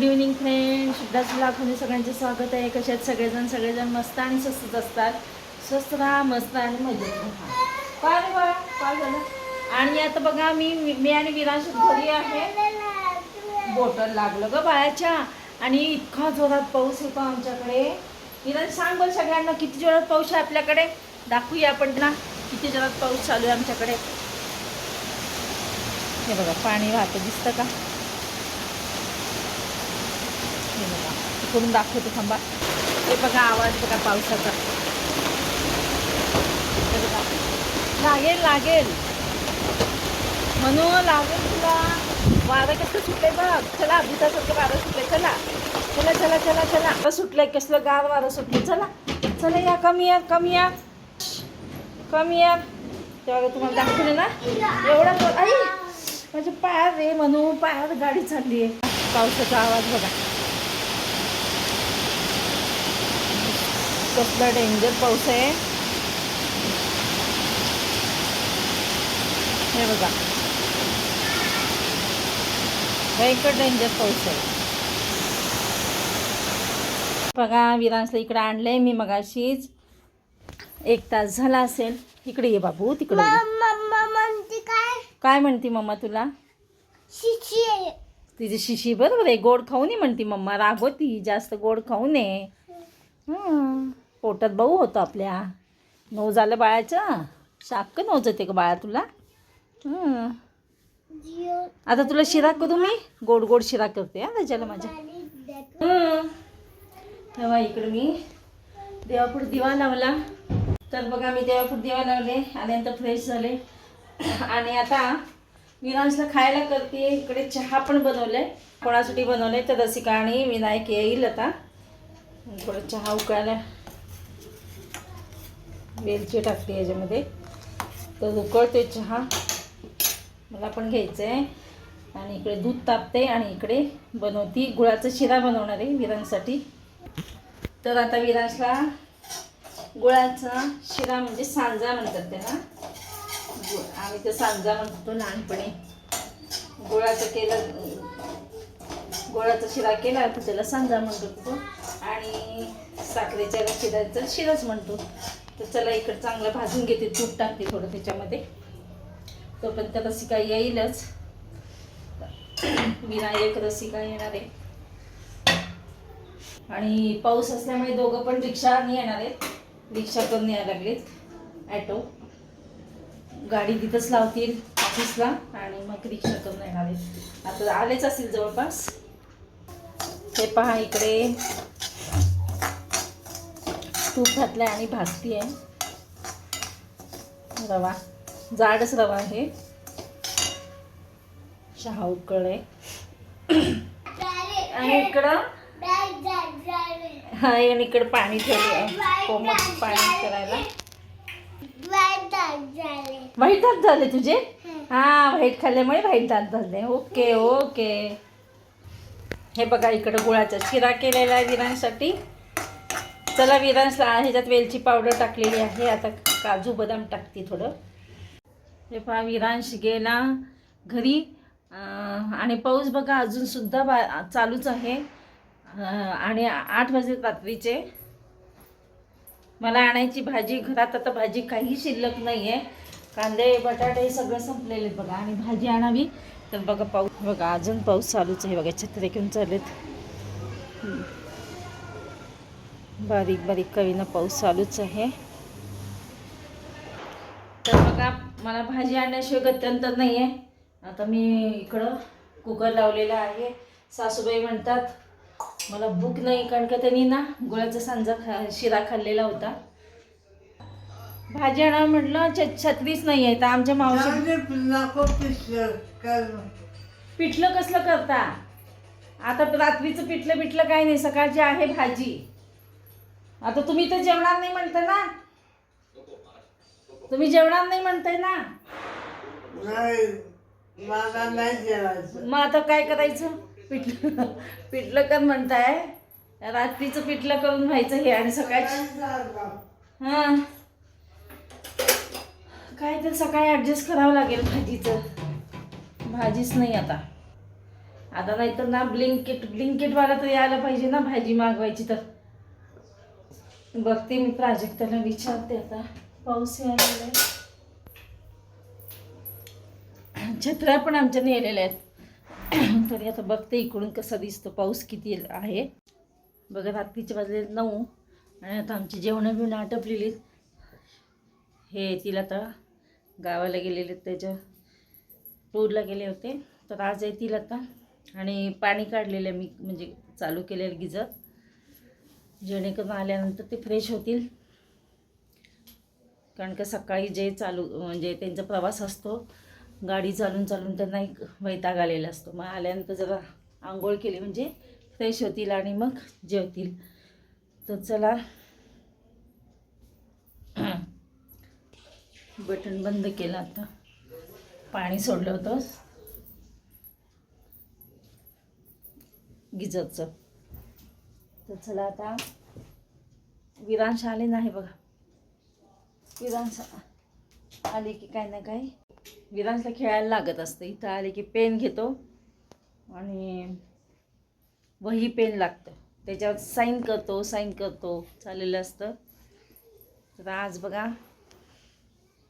Good evening friend Siddharth लाखोनी सगळ्यांचे स्वागत आहे. कशात सगळेजण? सगळेजण मस्त आणि स्वस्तच असतात. स्वस्त राहा मस्त आणि मजेत राहा. काय काय झालं. आणि आता बघा मी मी आणि विराज घरी आहे. बोटल लागलं ग बाळाच्या. आणि इतका जोरात पाऊस येतो आमच्याकडे. विराज सांग बरं सगळ्यांना किती जोरात पाऊस आहे आपल्याकडे? दाखवूया आपण ना किती जोरात पाऊस चालू आहे आमच्याकडे. हे बघा पाणी वाहतं. दिसतं का? हे बघा करून दाखवते थांबा. हे बघा आवाज बघा पावसाचा. बघा. लागेल लागेल. म्हणून लागेल तुला. वारं कसं सुटलंय बघ. चला भूतासारखं वारं सुटलंय. चला. चला चला चला चला. वारं सुटलंय कसलं गार वारं सुटलं चला. चला या कमी या कमी या. कमी या. तेव्हा तुम्हाला दाखवले ना? एवढा जोर- आई माझ्या पायात रे म्हणून पायात गाडी चालली आहे पावसाचा आवाज बघा. कसला डेंजर पाऊस आहे. हे बघा. भयंकर डेंजर पाऊस आहे. बघा विरांसला इकडे आणलंय मी मगाशीच. एक तास झाला असेल. इकडे ये बाबू तिकडे काय? काय म्हणती मम्मा तुला. तिची शिशी बरोबर आहे. गोड खाऊ नये म्हणती मम्मा. रागवती जास्त गोड खाऊ नये. हं. पोटात भाऊ होतो आपल्या. नऊ झालं बाळाचं. शाक्क येते का बाळा तुला? आता तुला शिरा करू मी गोड गोड शिरा करते हा त्याच्याला माझ्या. तेव्हा इकडे मी देवापूर दिवा लावला. तर बघा मी देवापूर दिवा लावले आणि नंतर फ्रेश झाले. आणि आता विरांशला खायला करते. इकडे चहा पण बनवलाय. कोणासाठी बनवलंय तर रसिका आणि विनायक येईल आता. थोडं चहा उकळायला. वेलची टाकते याच्यामध्ये. तर उकळते चहा. मला पण घ्यायचं आहे आणि इकडे दूध तापते आणि इकडे बनवती. गुळाचा शिरा बनवणार आहे विरांसाठी. तर आता विरांशला गुळाचा शिरा म्हणजे सांजा म्हणतात त्याला. गुळ आम्ही तर सांजा म्हणतो लहानपणी. गुळाचं केलं गुळाचा शिरा केला तर त्याला सांजा म्हणतो तो. आणि साखरेच्या शिऱ्याचा शिराच म्हणतो. तर चला इकडं चांगलं भाजून घेते तूप टाकते थोडं त्याच्यामध्ये. तोपर्यंत रसिका येईलच. विनायक रसिका येणार आहे. आणि पाऊस असल्यामुळे दोघं पण रिक्षाने येणार आहेत. रिक्षा करून यायला लागलेत. ॲटो गाडी तिथंच लावतील ऑफिसला. आणि मग रिक्षा करून येणार आहेत. आता आलेच असतील जवळपास. हे पहा इकडे. तूप घातलं आहे आणि भाजती आहे रवा. जाडच रवा आहे. चहा उकळ आहे आणि इकडं? हा आणि इकडं पाणी ठेवलं आहे कोमट पाणी करायला. व्हाईट दात झाले तुझे? हां हा व्हाईट खाल्ल्यामुळे व्हाईट दात झाले. Okay okay. हे बघा इकडं गुळाचा शिरा केलेला आहे विरांसाठी चला विरांसला ह्याच्यात वेलची पावडर टाकलेली आहे. आता काजू बदाम टाकते थोडं. हे पहा विरांश गेला घरी. आणि पाऊस बघा अजूनसुद्धा बा चालूच आहे. आणि आठ वाजले रात्रीचे. मला आणायची भाजी घरात आता भाजी काही शिल्लक नाही आहे कांदे बटाटे सगळं संपलेले आहेत बघा. आणि भाजी आणावी. तर बघा पाऊस बघा अजून पाऊस चालूच आहे. बघा छत्रे घेऊन चाललेत. बारीक बारीक कवीनं पाऊस चालूच आहे. तर बघा मला भाजी आणण्याशिवाय गत्यंतर नाही आहे आता मी इकडं कुकर लावलेला आहे. सासूबाई म्हणतात मला भूक नाही कारण का त्यांनी ना गुळाचा सांजा खा शिरा खाल्लेला होता. भाजी आणावं म्हटलं छ छत्रीच नाही आहे. तर आमच्या मावशी पिठलं कसलं करता? आता रात्रीचं पिठलं पिठलं काही नाही सकाळची आहे भाजी. आता तुम्ही तर जेवणार नाही म्हणता ना? तुम्ही जेवणार नाही म्हणताय ना? मग आता काय करायचं? पिठलं पिठलं कर म्हणताय. रात्रीचं पिठलं करून व्हायचं हे आणि सकाळची हां. काय तर सकाळी ॲडजस्ट करावं लागेल भाजीचं. भाजीच नाही आता. आता नाही तर ना ब्लिंकेट ब्लिंकेटवाला तर यायला पाहिजे ना भाजी मागवायची तर. बघते मी प्राजक्ताला विचारते आता. पाऊस यायला आहे छत्र्या पण आमच्या नेलेल्या आहेत. तरी आता बघते इकडून कसा दिसतो पाऊस किती आहे. बघा रात्रीचे वाजले नऊ आणि आता आमची जेवणं बिवणं आटपलेली हे तिला आता गावाला गेलेले त्याच्या टूरला गेले होते. तर आज येतील आता आणि पाणी काढलेलं मी म्हणजे चालू केलेलं गिजर जेणेकरून आल्यानंतर ते फ्रेश होतील. कारण का सकाळी जे चालू म्हणजे त्यांचा प्रवास असतो गाडी चालून चालून त्यांना एक वैताग आलेला असतो. मग आल्यानंतर जरा आंघोळ केली म्हणजे फ्रेश होतील आणि मग जेवतील. तर चला. बटन बंद केलं आता. पाणी सोडलं होतं. गिजरचं तर चला आता विरांश आले नाही बघा. विरांश आले की काय ना काय. विरांशला खेळायला लागत असतं. इथं आले की पेन घेतो आणि वही पेन लागतं. त्याच्यावर साईन करतो साईन करतो. चाललेलं असतं. तर आज बघा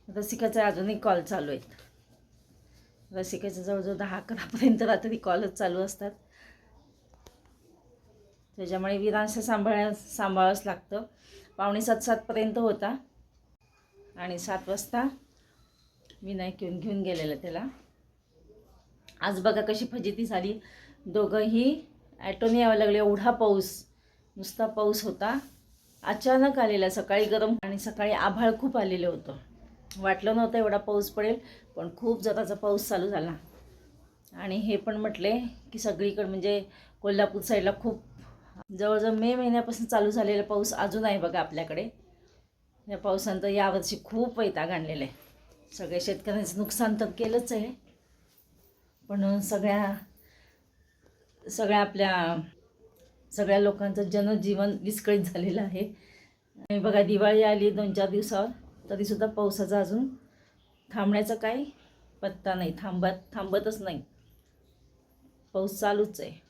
रसिकाचा अजूनही कॉल चालू आहेत. रसिकाच्या जवळजवळ दहा अकरापर्यंत रात्री कॉलच चालू असतात. त्याच्यामुळे विरांसं सांभाळ सांभाळावंच लागतं. पावणे सात सातपर्यंत होता. आणि सात वाजता विनायक येऊन घेऊन गेलेलं त्याला. आज बघा कशी फजिती झाली. दोघंही ॲटोने यावं लागले. एवढा पाऊस नुसता पाऊस होता. अचानक आलेला सकाळी गरम आणि सकाळी आभाळ खूप आलेलं होतं. वाटलं नव्हतं एवढा पाऊस पडेल पण खूप जराचा पाऊस चालू झाला. आणि हे पण म्हटले की सगळीकडे म्हणजे कोल्हापूर साईडला खूप जवळजवळ मे महिन्यापासून चालू झालेला पाऊस अजून आहे बघा आपल्याकडे. या पावसानं तर यावर्षी खूप वैताग आणलेलं आहे. सगळ्या शेतकऱ्यांचं नुकसान तर केलंच आहे. पण सगळ्या सगळ्या आपल्या सगळ्या लोकांचं जनजीवन विस्कळीत झालेलं आहे. आणि बघा दिवाळी आली दोन चार दिवसावर तरीसुद्धा पावसाचा अजून थांबण्याचा काही पत्ता नाही थांबत थांबतच नाही. पाऊस चालूच आहे.